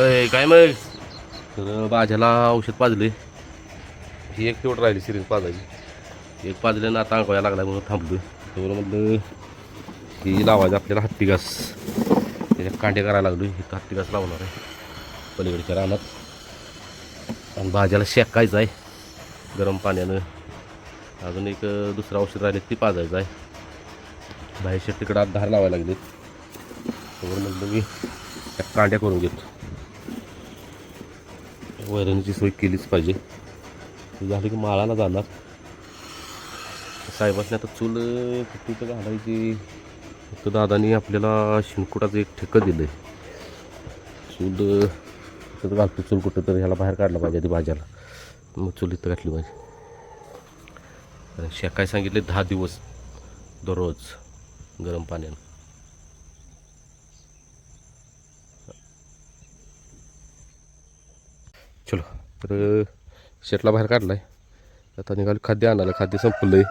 अय काय मग? तर भाज्याला औषध पाजले ही एक तेवढं राहिली सिरीज पाजायची. एक पाजल्यानं ना आता अंकवायला लागला म्हणून थांबलो तर म्हटलं ही लावायचं आपल्याला हत्ती घास. त्याच्या कांडे करायला लागलो इथं हत्ती घास लावणार आहे. पलीकडच्या रानात. आणि भाज्याला शेकायचं आहे. गरम पाण्यानं. अजून एक दुसरं औषध राहिले ती पाजायचं आहे. बाहेर शेत तिकडं आत धार लावायला लागलेत. त्यावर म्हटलं मी त्या कांड्या करून घेतो. वैरणीची सोय केलीच पाहिजे. झालं की माळाला जाणार. साहेबांनी आता चूल तिथं घालायची. तर दादानी आपल्याला शिनकुटाचं एक ठेकं दिलं आहे चूल तिथं घालतो चूल कुठं तर ह्याला बाहेर काढला पाहिजे ती भाज्याला. मग चूल इथं घातली पाहिजे. शेकाय सांगितले दहा दिवस दररोज गरम पाण्यानं. चलो तर शेटला बाहेर काढलाय. आता निघालो खाद्य आणायला. खाद्य संपलंय.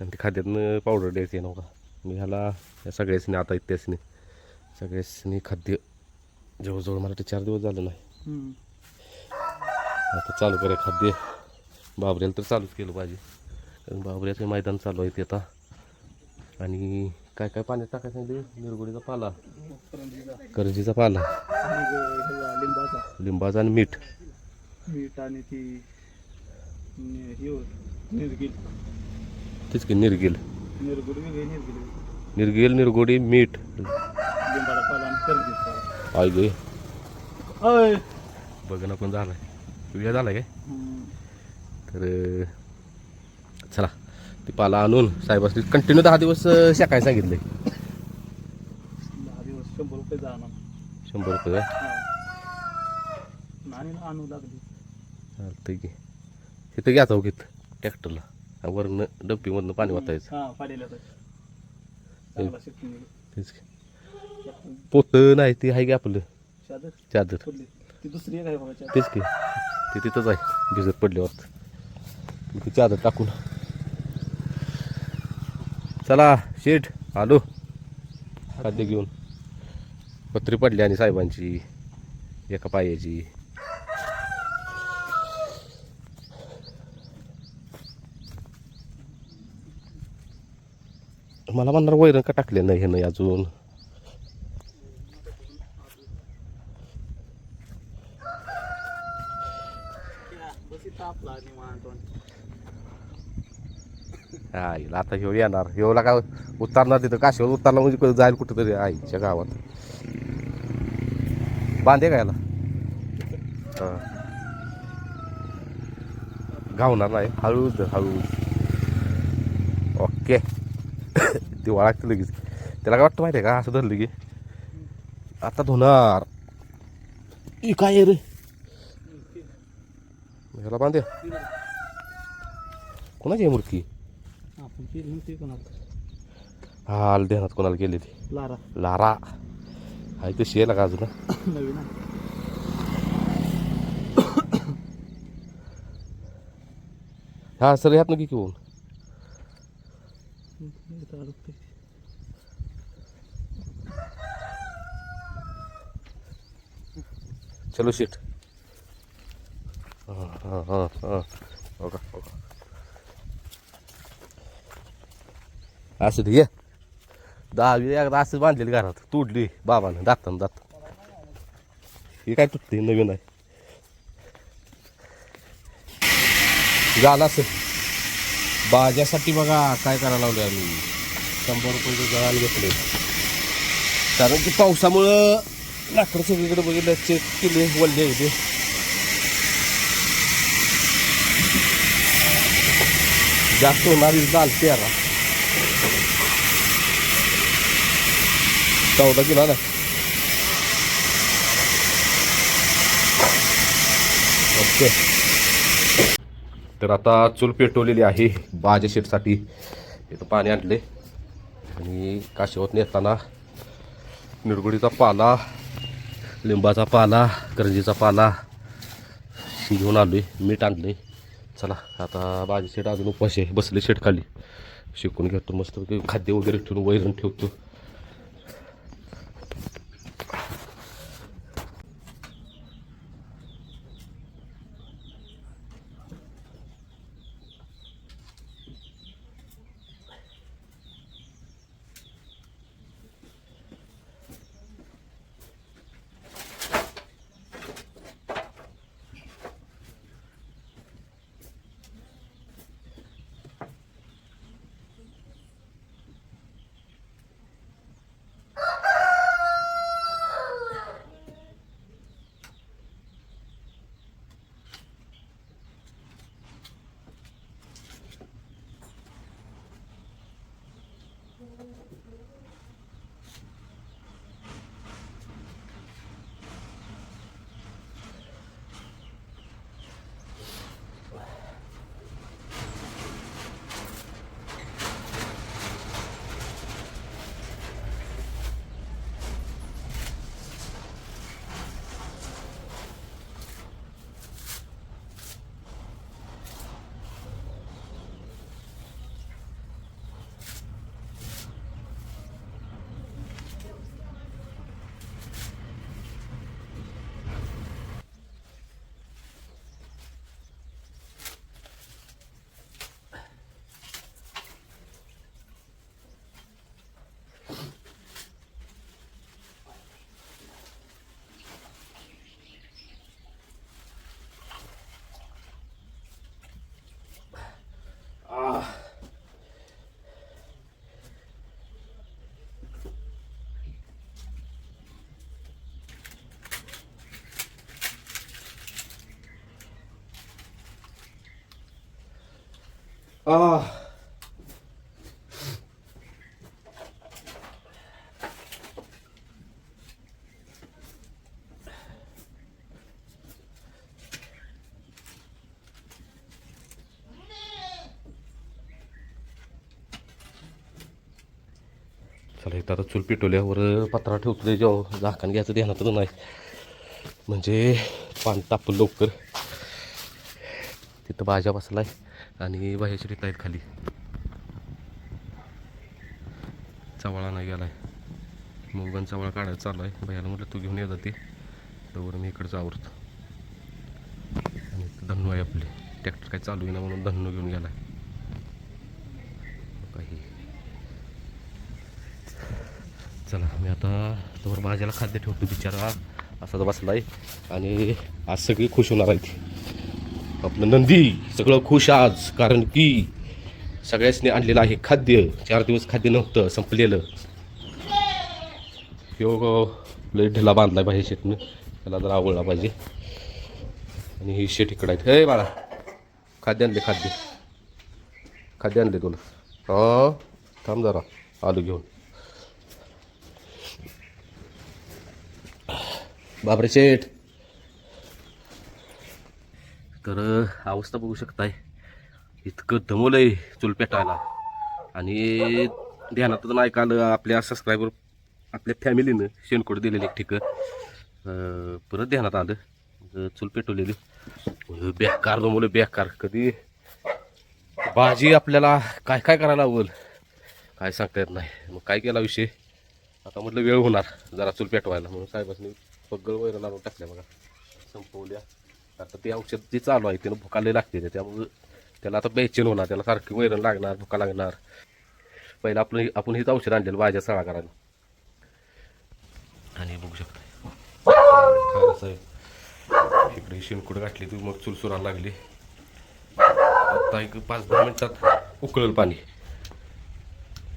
आणि ते खाद्यातनं पावडर द्यायची आहे नका मी ह्याला या सगळ्यासनी आता इत्यासनी सगळ्यासनी खाद्य जवळजवळ मला ते चार दिवस झालं नाही. आता चालू करे खाद्य. बाबऱ्याला तर चालूच केलं पाहिजे. कारण बाबऱ्याचं मैदान चालू आहे ते आता. आणि काय काय पाण्यात टाकायचं सांगितलं निरगुडीचा पाला. करंजीचा. पाला. लिंबाचा. लिंबाचा आणि मीठ. मीठ आणि ती निर्गिल. तेच की निर्गिल. निर्गुड निर्गिल. निर्गिल निरगुडी मीठ. लिंबाचा पाला आणि आय गे. अय. बघ ना पण झालाय. तुझ्या झालाय काय. तर चला. ती पाला आणून साहेबांनी कंटिन्यू दहा दिवस शेकाय सांगितले. दहा दिवस शंभर रुपये जाणार शंभर रुपये आणू लागली. की. तिथं घ्या चौकीत ट्रॅक्टरला. वरनं डब्बीमधनं पाणी वाचायचं. तेच पोत नाही ती आहे की आपलं. दुसरी चादर. तेच की. ते तिथंच आहे भिजत पडल्यावर. ती चादर टाकून. चला शेठ आलो. खाद्य घेऊन. पत्री पडली आणि साहेबांची एका पायाची. मला म्हणणार वैरण का टाकले नाही हे नाही अजून बस इथं आपला निवांत आता ह्यो येणार. ह्योला का उतरणार तिथं? काशीवर उतरला म्हणजे कुठं जाईल कुठं तरी आईच्या गावात. बांधे का याला? गावणार घावणार नाही. हळूच धर, हळूच. ओके. ती वळागते लगेच. त्याला काय वाटतं माहिती आहे का? असं धरलं की. आता धुणार. काय रे? ह्याला बांधे. कोणाची आहे मूर्ती? हा ध्यानात कोणाला गेली ती. लारा. लारा. हाय कशी आहे ना का अजून? नवीन हा सर ह्यात नक्की घेऊन. चलो शेट. हां हां हां हां. हो का हो का असं दे ये. दहावी एकदा असं बांधलेली घरात तुडली. बाबानं दाखताना दात हे काय तुटते नवीन आहे. झालं असं भाज्यासाठी बघा काय करायला लावलं आम्ही. शंभर रुपये जळाला घेतले. कारण की पावसामुळं लाकडं सगळीकडे बघितलं चेक केले वल्ले होते. जास्त होणारी दाल तेरा चौदा किलो ना ओके तर आता चूल पेटवलेली आहे बाजा शेटसाठी इथं पाणी आणले. आणि काशीवत नेताना निरगुडीचा पाला लिंबाचा पाला करंजीचा पाला ही घेऊन आलोय. मीठ आणले चला आता भाजी शेट अजून उपाशी आहे. बसले शेट खाली शिकून घेतो मस्त खाद्य वगैरे ठेवून वैरण ठेवतो. आ चला इथं आता चूल पेटवल्यावर पत्रा ठेवतो जेव्हा झाकण घ्यायचं ध्यानातच नाही. म्हणजे पाणी तापलं लवकर. तिथं भाज्या बसलाय. आणि बाहेरच्या रीत आहेत खाली. चवळा नाही गेला आहे मुगन चवळा काढायला चालू आहे भैयाला म्हटलं तू घेऊन ये जाते तोवर मी इकडचं आवरतो. आणि धन्नू आहे आपले. ट्रॅक्टर काही चालू आहे ना म्हणून धन्नू घेऊन गेलाय. काही. चला मी आता तोवर भाज्याला खाद्य ठेवतो बिचारा. असाच आहे आणि आज सगळी खुश होणार आहे ती आपलं नंदी सगळं खुश आज कारण की सगळ्यांनी आणलेलं आहे खाद्य. चार दिवस खाद्य नव्हतं संपलेलं. ह्यो लय ढिला बांधला बाहेर शेटनं त्याला जर आवडला पाहिजे. आणि ही शेट इकडं आहेत. हे बाळा खाद्य आणले खाद्य. खाद्य आणले तुला. हां थांब जरा आलू घेऊन. बापरे शेठ. तर अवस्था बघू शकताय. इतकं दमवलंय चूल पेटायला. आणि ध्यानात नाही काल आपल्या सबस्क्रायबर आपल्या फॅमिलीनं शेणकोड दिलेलं एक ठिक. परत ध्यानात आलं. चूल पेटवलेली. बेकार दमवलं बेकार. कधी भाजी आपल्याला काय काय करायला हवं काय सांगता येत नाही. मग काय केला विषय? आता म्हटलं वेळ होणार जरा चूल पेटवायला. म्हणून साहेबांनी पगळ वैरण आणून टाकल्या बघा. संपवल्या. आता ते औषध जे चालू आहे त्यानं भुकाले लागते ते त्यामुळं त्याला आता बेचैन होणार त्याला सारखी वैरण लागणार भुका लागणार. पहिलं आपण आपण हेच औषध आणलेलं भाज्या सळा करायला आणि बघू शकता. साहेब इकडे शिणकुड गाठली ती मग चूल सुरायला लागली. आता एक पाच दहा मिनिटात उकळलं पाणी.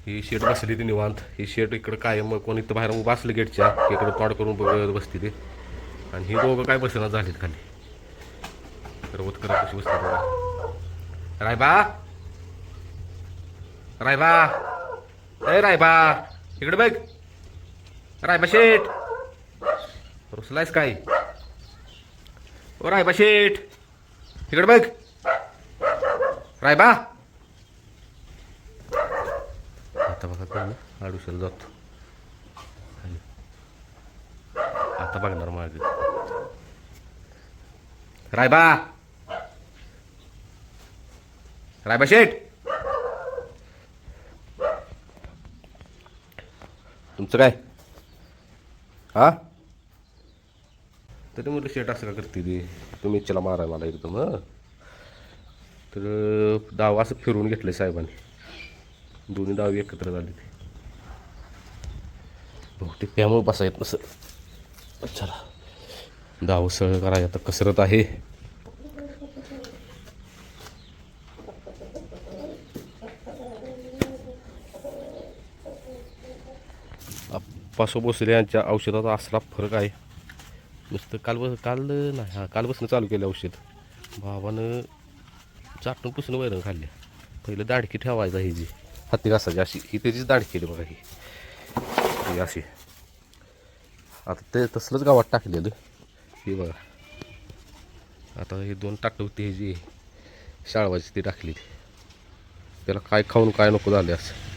ही शेट बसली ती निवांत. ही शेट इकडं काय मग कोणी इथं बाहेर उभं असलं गेटच्या इकडं तोड करून बघत बसते ते. आणि ही दोघं काय बसना झालीत खाली. रवत करत कशी बसते बघा रायबा! रायबा! ए रायबा! इकडे बघ. रायबा शेठ! रुसलायस काय? ओ रायबा शेठ! इकडे बघ. रायबा! आता बघा कळलं आडुशाला जातो. आता बघणार माग. रायबा! रायबा शेठ तुमचं काय? हा? तरी म्हटलं शेट असं का करते ती? तुम्ही इच्छाला माराय मला एकदम हं तर डाव असं फिरवून घेतलंय साहेबांनी. दोन्ही डाव एकत्र झाले ते. बहुतेक त्यामुळे बसा येत नसं चला. डाव सळ करायचं आता कसरत आहे. पासो भोसले यांच्या औषधाचा असला फरक आहे. नुसतं काल बस काल नाही हा कालपासून चालू केलं औषध. भावानं चाटून पुसून वैरण खाल्ल्या पहिलं दाडकी ठेवायचा ही जी. हत्ती घासायची अशी. ही त्याचीच दाडकी बघा ही. अशी. आता ते तसलंच गावात टाकलेलं. हे बघा. आता हे दोन टाकलं होती हे जी. शाळवाची ती टाकली त्याला काय खाऊन काय नको झाले असं.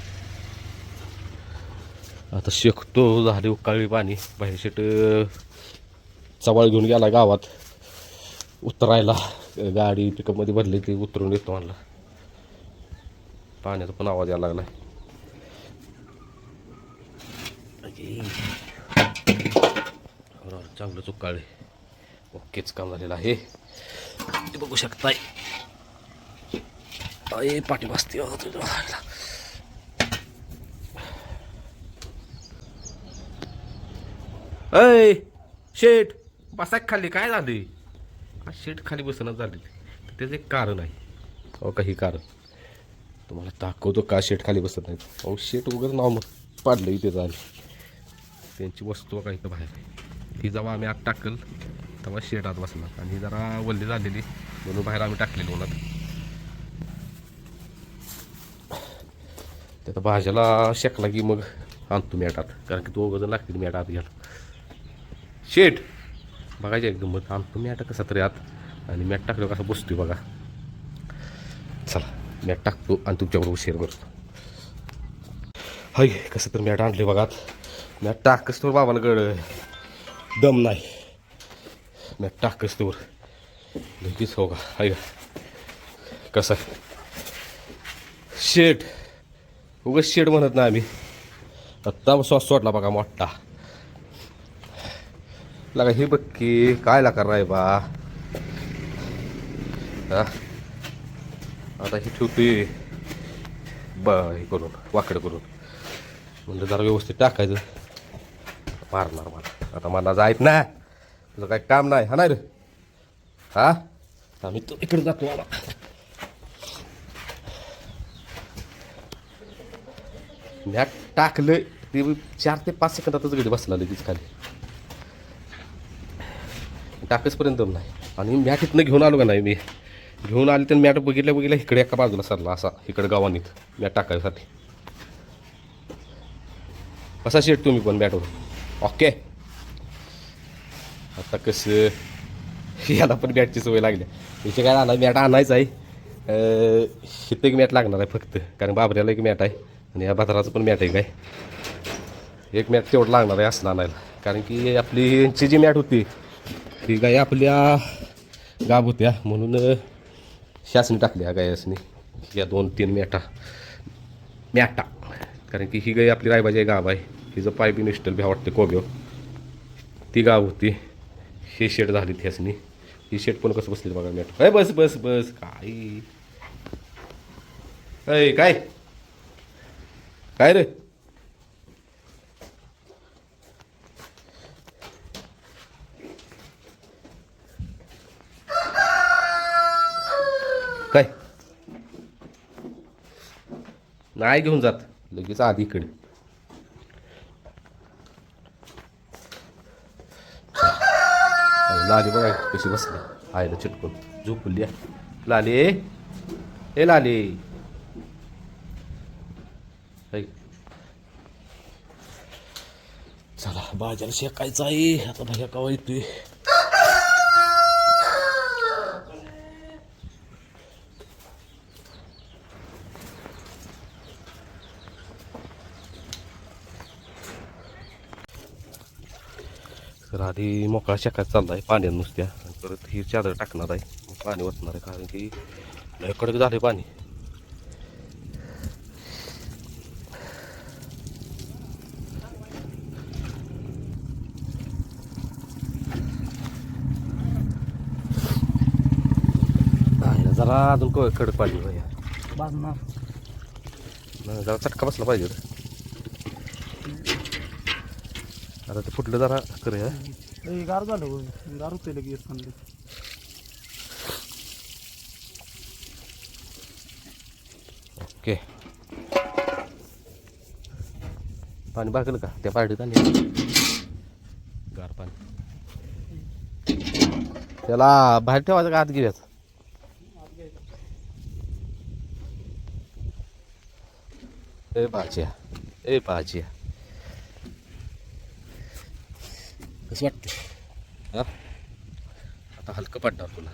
आता शेकतो झाले उकाळी पाणी. बाहेर शेट चवाळ घेऊन गेला गावात. उतरायला गाडी पिकअपमध्ये भरली ती उतरून येतो म्हणला. पाण्याचा पण आवाज यायला लागला चांगलं चुकाळे ओकेच काम झालेलं आहे. ते बघू शकताय. पाठी बसते तुझ्या अय शेट बसा खाली काय झाले शेट खाली बसणं झाली त्याचं एक कारण आहे. अहो काही कारण. तुम्हाला दाखवतो का शेट खाली बसत नाही अहो शेट वगैरे नाव मग पाडलं इथे झालं. त्यांची वस्तू काही तर बाहेर ही जेव्हा आम्ही आत टाकल तेव्हा शेट आत बसला. आणि ही जरा वल्ली झालेली म्हणून बाहेर आम्ही टाकलेली उन्हात. त्यात भाज्याला शेकला की मग आणतो मॅटात कारण की तो वजन लागतील मॅट आत घ्यायला. शेट बघायचे एकदम मग आणतो मॅट कसा तरी आत आणि मॅट टाकल्यावर कसा बसतोय बघा. चला मॅट टाकतो आणि तुमच्याबरोबर शेअर करतो. हाय कसं तर मॅट आणले बघा. मॅट टाकस तर बाबाला गड दम नाही. मॅट टाकस तर नक्कीच हो का हाय का कसं? आहे शेट उगस शेट म्हणत ना आम्ही. आत्ता श्वास सोडला बघा मोठा. लगा हे बघ की काय लाकार राय बा? हा? आता हे ठेवते ब हे करून वाकडं करून. म्हणजे जरा व्यवस्थित टाकायचं. मारणार मला. आता मला जायत ना. तुझं काय काम नाही. हा नाही रे? हा? आम्ही तो इकडे जातो मला मॅट टाकलं ते चार ते पाच सेकंदातच गडी बसला लगेच खाली. टाकसपर्यंत दम नाही. आणि मॅट इथनं घेऊन आलो का नाही मी? घेऊन आले तर मॅट बघितल्या बघितल्या इकडे एका बाजूला सरला असा इकडे गावानीत मॅट टाकायसाठी. कसा शेट तुम्ही पण मॅटवर? ओके. आता कसं? याला पण मॅटची सवय लागली. इथे काय आणा मॅट आणायचं आहे. इथं एक मॅट लागणार आहे फक्त कारण बाबऱ्याला एक मॅट आहे. आणि या भाताराचं पण मॅट आहे. काय एक मॅट तेवढं लागणार आहे असं आणायला. कारण की आपली यांची जी मॅट होती ही गाय आपल्या गाब होत्या म्हणून शासनी टाकल्या गायासनी. या दोन तीन मॅटा मॅटा कारण की ही गाय आपली रायबाजी गाव आहे. हिचं पाय बी निष्ठल भ्या वाटते कोब्यो. ती गाव होती. हे शेड झाली ह्यासनी. ही शेट पण कसं बसली बघा मॅट अय बस बस बस. काय? अय काय? काय रे? काय? नाही घेऊन जात. लगेच आधी इकडे लाली बघा कशी बसली. आईला चिटकून. झोपली आहे. लाली. ए लाली. चला बाजार शेकायचा आहे. आता भैया कवा येतोय आधी मोकळा शेकायचा चालला आहे पाण्यात नुसत्या परत ही चादर टाकणार आहे. पाणी वाचणार आहे कारण की लय कडक झाले पाणी. आहे ना, जरा अजून कडक पाणी जरा चटका बसला पाहिजे रे. आता ते फुटलं जरा करूया गार झालं. गार होते लगेच चांगले ओके. पाणी बागलं का? त्या पार्टीत आणि गार पाणी. त्याला बाहेर ठेवायचं का आत घेऊयात? ए भाज्या ए भाज्या कसं वाटतं? हा? आता हलकं पडणार तुला.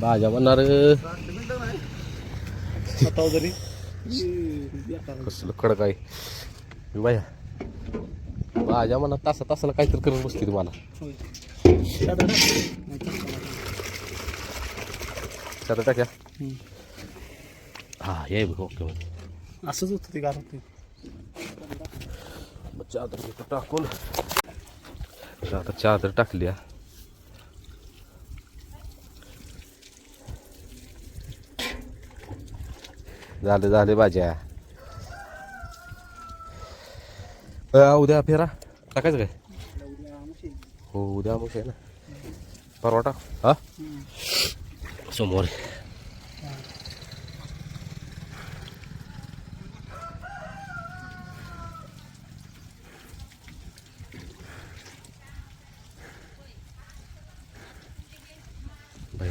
भाज्या म्हणणार स्वतः जरी. बेकार कसलं कडक आहे. बाया. भाज्या म्हणा तासा तासाला काहीतरी करून बसते तुम्हाला. साधा टाक्या. हा ये बघ ओके मध्ये असंच होतं ते गार होते चादर इथं टाकून आता चादर टाकली. झाले झाले भाज्या उद्या फेरा टाकायचं काय? हो उद्या मग आहे ना. परवाटा. हा? समोर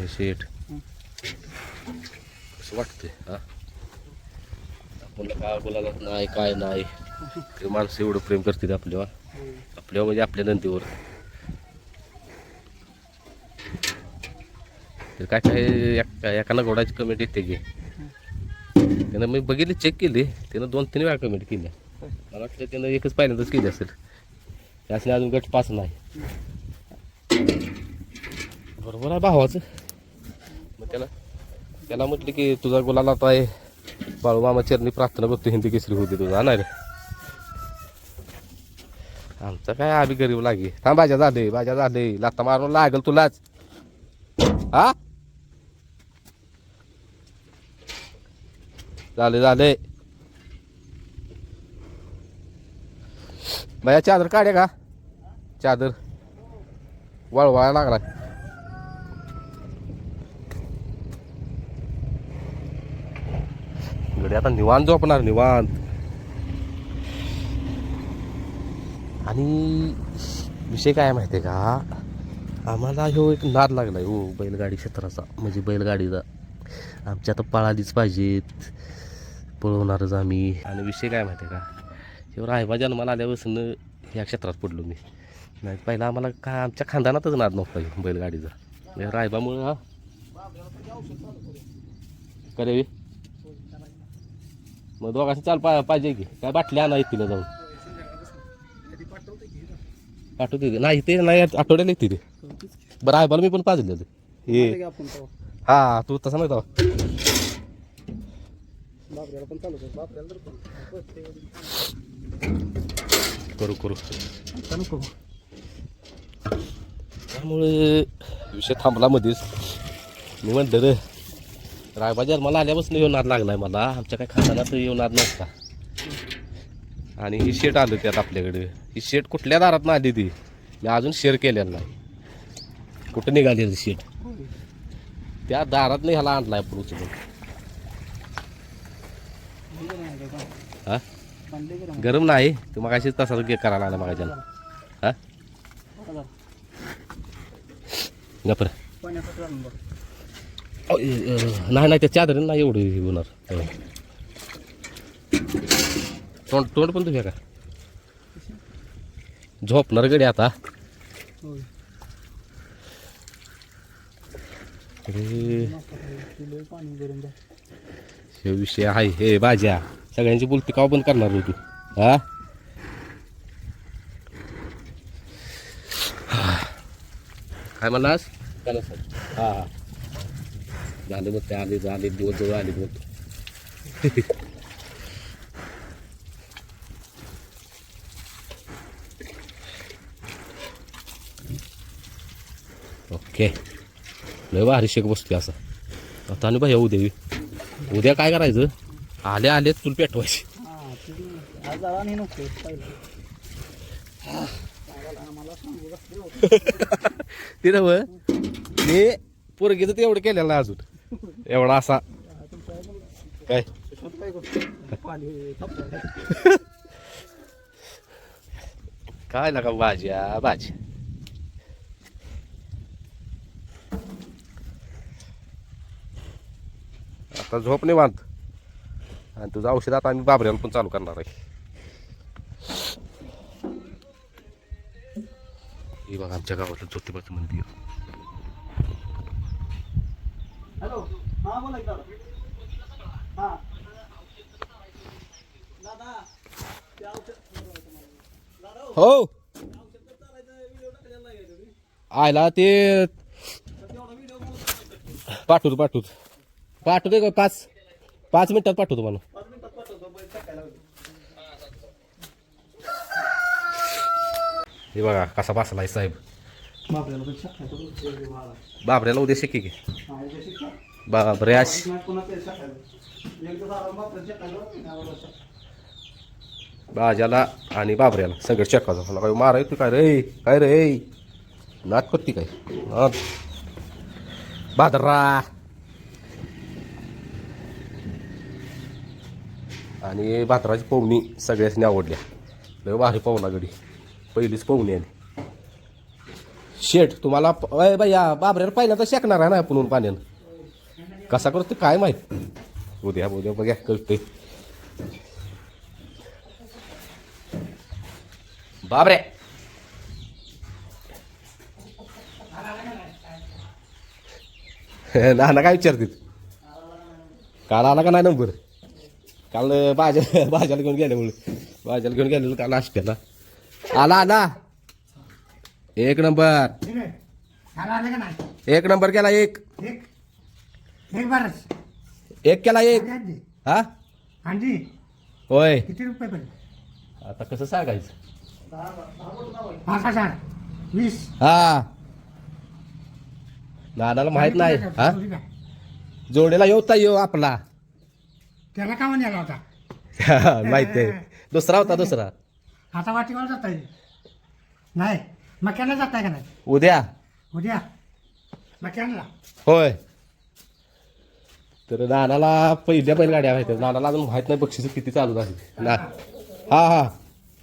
शेठ. कसं वाटतंय हा? बोला काय बोलायला नाही काय नाही. ते माणसं एवढं प्रेम करतील आपल्यावर. आपल्यावर म्हणजे आपल्या नंदीवर. तर काय काय एका एकानं घोडाची कमेंट येते की. त्यानं मी बघितली चेक केली. त्यानं दोन तीन वेळा कमेंट केल्या. मला वाटलं त्यानं एकच पहिल्यांदाच केली असेल. त्यासने अजून गट पास नाही. बरोबर आहे भावाचं. मग त्याला त्याला म्हटलं की तुझा गुलाला आता आहे. बाळू मामा चरणी प्रार्थना करतो हिंदी केसरी होती तुझा. नाही रे. आमचं काय आम्ही गरीब लागे. थांब भाज्या झाले भाज्या झाले लाता मारून लागल तुलाच. हा? झाले झाले. बाया चादर काढे का? चादर. वळवाळा लागला. गडी आता निवांत झोपणार निवांत. आणि विषय काय माहिती आहे का? आम्हाला ह्यो एक नाद लागला आहे हो बैलगाडी क्षेत्राचा. म्हणजे बैलगाडीचा आमच्या आता पळालीच पाहिजेत. पळवणारच आम्ही. आणि विषय काय माहिती आहे का? ह्यो रायबा जन्माला आल्यापासून ह्या क्षेत्रात पडलो मी. नाही पहिला आम्हाला का आमच्या खानदानातच नाद नव्हता ह्यो बैलगाडीचा. म्हणजे रायबामुळं हा. करे मग दोघांशी चाल पा पाहिजे की. काय बाटल्या आणा येतील जाऊन. पाठवते की? नाही ते नाही आठवड्याला येते ते. बरं आहे बरं मी पण पाजलेलं. आलं हे. हा तू तसा नाही कर. करू त्यामुळे विषय थांबला मध्येच मी म्हणलं रे रायबाजार मला आल्यापासून येऊन नाद लागलाय मला. आमच्या काय खानदानात येऊन नाद नव्हता आणि ही शेट आलं त्यात आपल्याकडे. ही शेट कुठल्या दारात आली ती? मी अजून शेअर केलेलं नाही. कुठं निघाली शेट? त्या दारात नाही ह्याला आणलाय आपण उचलून. हा? गरम. नाही? तू मग अशीच तसा करायला आला मग हा? गपर नाही नाही त्या चादरीन नाही एवढं हे होणार. तोंड तोंड पण तुझ्या का? झोपणार गडी आता. हे. झालं. विषय आहे हे बाज्या. सगळ्यांची बोलती का बंद करणार होती हा? काय म्हणलास? हा हा. झाले मग ते आले आले दिवस जवळ आले मग ओके. लय बा शेक बसते असं. आता आणि भाई उद्या बी. उद्या काय करायचं? आले आले चूल पेटवायची. ते बी- ते मी पोरगीचं ते एवढं केलेलं अजून. एवढा असा. काय काय? काय नका भाज्या भाज्या. आता झोप निवांत. आणि तुझं औषध आता आम्ही बाबऱ्याला पण चालू करणार आहे. हे बघा आमच्या गावातलं ज्योतिबाचं मंदिर. हॅलो हा बोला हा. हो, हो? आयला ते पाठवतो पाठवतो. पाठवतो का पाच. पाच मिनिटात पाठवतो मला हे बघा कसा बसलाय साहेब. बापऱ्याला बाबऱ्याला उद्या शक्य की. हा, बाजाला आणि बाबऱ्याला सगळं चक्काचं मला काय मारा तू काय रे? काय रे? नात करते काय? बादरा. आणि भाद्राची पवनी सगळ्यासनी आवडल्या. लय भारी पवनागडी पहिलीच पवनी आली शेट तुम्हाला अय भैया बाबऱ्याला पाहिलं तर शेकणार आहे ना आपण पाण्यानं? कसा करतो काय माहीत? उद्या उद्या बघ्या करते बाबरे नाना काय विचारतील काल आला का नाही नंबर? काल भाज्या भाज्याला घेऊन गेल्यामुळे. भाज्याला घेऊन गेलेलो काल नाश्त्याला आला आला. एक नंबर. एक नंबर केला एक. एक केला एक. हा? होय. किती रुपये आता कसं सांगायचं? वीस हा. नानाला माहीत नाही. हा? ठीक जोडीला येऊता येऊ आपला. त्याला का म्हणाला होता? माहीत आहे दुसरा होता दुसरा. आता वाटीवर जाता येईल नाही मक्याला जाताय का नाही? उद्या. उद्या? मक्याला? होय. तर नानाला पहिल्या बैलगाड्या माहिती नानाला अजून माहीत नाही बक्षीस किती चालू झाली. ना. हा हा.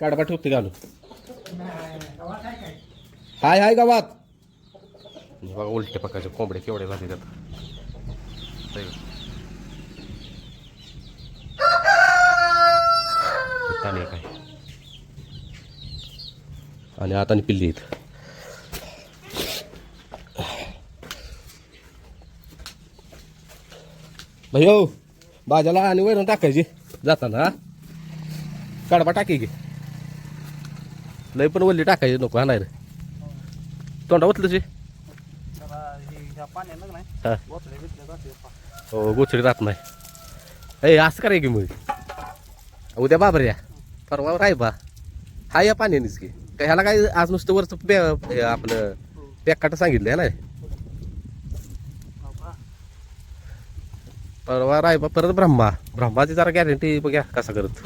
काढपा ठेवते घालू हाय हाय गावात. बघा उलट्या पकाच्या कोंबड्या केवढ्या झाले त्यात काय आणि आता पिल्ली आहेत भयो भाज्याला आणि वैरण टाकायची. जाताना हा? कडबा टाकी की. लय पण वल्ली टाकायची नको हा नाही रे. तोंडा ओतलं हा हो. गोचडी राहत नाही. ए असं कराय की मग? उद्या बाबर या परवा राय बा. हा या पाण्यानेच की. काय ह्याला काय आज नुसतं वरचं पे हे आपलं सांगितलं ना परवा राय बा परत ब्रह्मा. ब्रह्माची जरा गॅरंटी बघ्या कसा करत.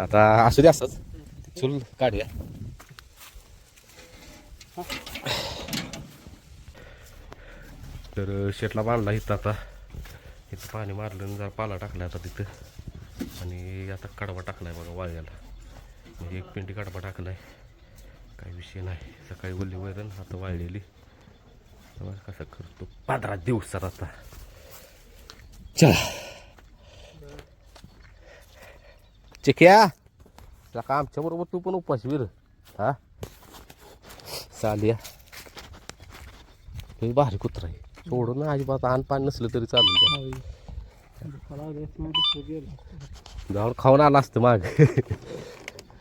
आता असू दे असंच. चुल काढूया. तर शेटला बांधला इथं आता. तिथं पाणी मारलं आणि जरा पाला टाकला आता तिथं. आणि आता कडवा टाकलाय बघा वाळ्याला म्हणजे एक पिंटी कडवा आहे काही विषय नाही. सकाळी ओली वैरण आता वाळलेली. कसं करतो. पंधरा दिवसात आता. चला. चिक्या का आमच्या बरोबर तू पण उपाशी वीर. हा? चालिया भारी कुत्रा आहे. सोडून ना अजिबात आण पाणी नसलं तरी चालू जाऊन खाऊन आला असतं माग.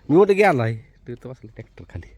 मी मोठं गेलाय तिथं बसलं ट्रॅक्टर खाली.